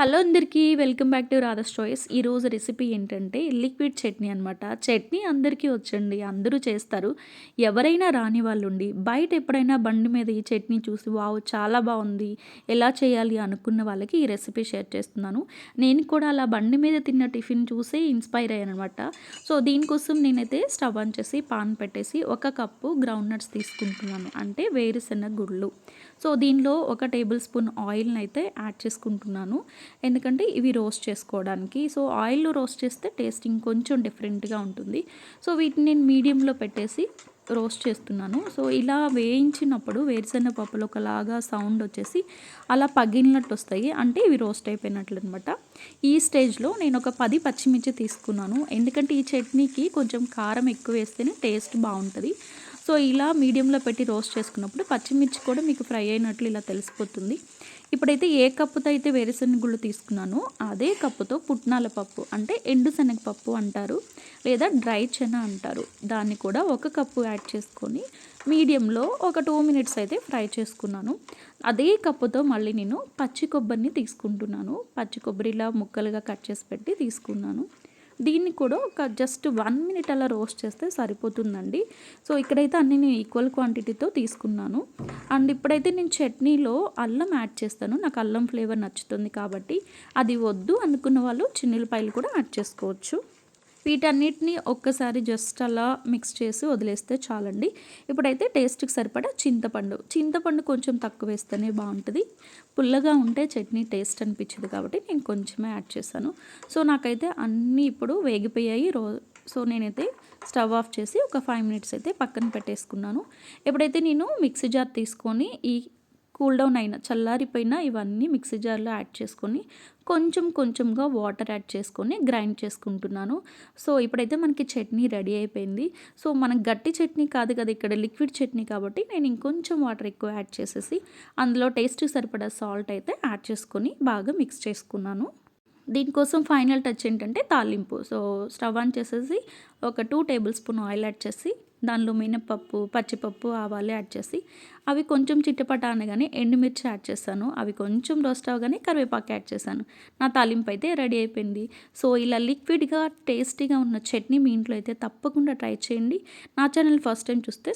Hello అందరికీ welcome back to Radha's choice ఈరోజు recipe ఏంటంటే లిక్విడ్ చట్నీ అనమాట చట్నీ అందరికీ వచ్చండి అందరూ చేస్తారు. ఎవరైనా రాని వాళ్ళు ఉండి బయట ఎప్పుడైనా బండి మీద ఈ చట్నీ చూసి వావ్ చాలా బాగుంది ఎలా చేయాలి? అనుకున్న వాళ్ళకి ఈ రెసిపీ షేర్ చేస్తున్నాను. నేను కూడా అలా బండి మీద తిన్న టిఫిన్ చూసి ఇన్స్పైర్ అయ్యాను అనమాట సో దీనికోసం నేనైతే స్టవ్ ఆన్ చేసి పాన్ పెట్టేసి ఒక కప్పు గ్రౌండ్ నట్స్ తీసుకుంటున్నాను. అంటే వేరుశెనగ గుళ్ళు. సో దీనిలో ఒక టేబుల్ స్పూన్ ఆయిల్ని అయితే యాడ్ చేసుకుంటున్నాను. ఎందుకంటే ఇవి రోస్ట్ చేసుకోవడానికి. సో ఆయిల్లో రోస్ట్ చేస్తే టేస్ట్ ఇంకొంచెం డిఫరెంట్గా ఉంటుంది. సో వీటిని నేను మీడియంలో పెట్టేసి రోస్ట్ చేస్తున్నాను. సో ఇలా వేయించినప్పుడు వేరుశెనగ పప్పులు ఒకలాగా సౌండ్ వచ్చేసి అలా పగిలినట్టు వస్తాయి. అంటే ఇవి రోస్ట్ అయిపోయినట్లు అనమాట ఈ స్టేజ్లో నేను ఒక పది పచ్చిమిర్చి తీసుకున్నాను. ఎందుకంటే ఈ చట్నీకి కొంచెం కారం ఎక్కువ వేస్తేనే టేస్ట్ బాగుంటుంది. సో ఇలా మీడియంలో పెట్టి రోస్ట్ చేసుకున్నప్పుడు పచ్చిమిర్చి కూడా మీకు ఫ్రై అయినట్లు ఇలా తెలిసిపోతుంది. ఇప్పుడైతే ఏ కప్పుతో అయితే వేరుశనగుళ్ళు తీసుకున్నానో అదే కప్పుతో పుట్నాల పప్పు అంటే ఎండు శనగపప్పు అంటారు లేదా డ్రై చెన అంటారు. దాన్ని కూడా ఒక కప్పు యాడ్ చేసుకొని మీడియంలో ఒక టూ మినిట్స్ అయితే ఫ్రై చేసుకున్నాను. అదే కప్పుతో మళ్ళీ నేను పచ్చి కొబ్బరిని తీసుకుంటున్నాను. పచ్చి కొబ్బరిలా ముక్కలుగా కట్ చేసి పెట్టి తీసుకున్నాను. దీన్ని కూడా ఒక జస్ట్ వన్ మినిట్ అలా రోస్ట్ చేస్తే సరిపోతుందండి. సో ఇక్కడైతే అన్ని నేను ఈక్వల్ క్వాంటిటీతో తీసుకున్నాను. అండ్ ఇప్పుడైతే నేను చట్నీలో అల్లం యాడ్ చేస్తాను. నాకు అల్లం ఫ్లేవర్ నచ్చుతుంది కాబట్టి అది వద్దు అనుకున్న వాళ్ళు చిన్నులపాయలు కూడా యాడ్ చేసుకోవచ్చు. వీటన్నిటిని ఒక్కసారి జస్ట్ అలా మిక్స్ చేసి వదిలేస్తే చాలండి. ఇప్పుడైతే టేస్ట్కి సరిపడా చింతపండు. చింతపండు కొంచెం తక్కువ వేస్తేనే బాగుంటుంది. పుల్లగా ఉంటే చట్నీ టేస్ట్ అనిపించదు కాబట్టి నేను కొంచెమే యాడ్ చేశాను. సో నాకైతే అన్నీ ఇప్పుడు వేగిపోయాయి. రో సో నేనైతే స్టవ్ ఆఫ్ చేసి ఒక ఫైవ్ మినిట్స్ అయితే పక్కన పెట్టేసుకున్నాను. ఎప్పుడైతే నేను మిక్సీ జార్ తీసుకొని ఈ కూల్ డౌన్ అయిన చల్లారిపోయిన ఇవన్నీ మిక్సీ జార్లో యాడ్ చేసుకొని కొంచెం కొంచెంగా వాటర్ యాడ్ చేసుకొని గ్రైండ్ చేసుకుంటున్నాను. సో ఇప్పుడైతే మనకి చట్నీ రెడీ అయిపోయింది. సో మనకు గట్టి చట్నీ కాదు కదా ఇక్కడ లిక్విడ్ చట్నీ కాబట్టి నేను ఇంకొంచెం వాటర్ ఎక్కువ యాడ్ చేసేసి అందులో టేస్ట్ సరిపడా సాల్ట్ అయితే యాడ్ చేసుకొని బాగా మిక్స్ చేసుకున్నాను. దీనికోసం ఫైనల్ టచ్ ఏంటంటే తాలింపు. సో స్టవ్ ఆన్ చేసేసి ఒక two tablespoon oil add చేసి దానిలో మినపప్పు పచ్చిపప్పు ఆవాలు యాడ్ చేసి అవి కొంచెం చిట్టపట అనగానే ఎండుమిర్చి యాడ్ చేశాను అవి కొంచెం రోస్ట్ అవగానే కరివేపాకు యాడ్ చేశాను. నా తాలింపు అయితే రెడీ అయిపోయింది. సో ఇలా లిక్విడ్గా టేస్టీగా ఉన్న చట్నీ మీ ఇంట్లో అయితే తప్పకుండా ట్రై చేయండి. నా ఛానల్ ఫస్ట్ టైం చూస్తే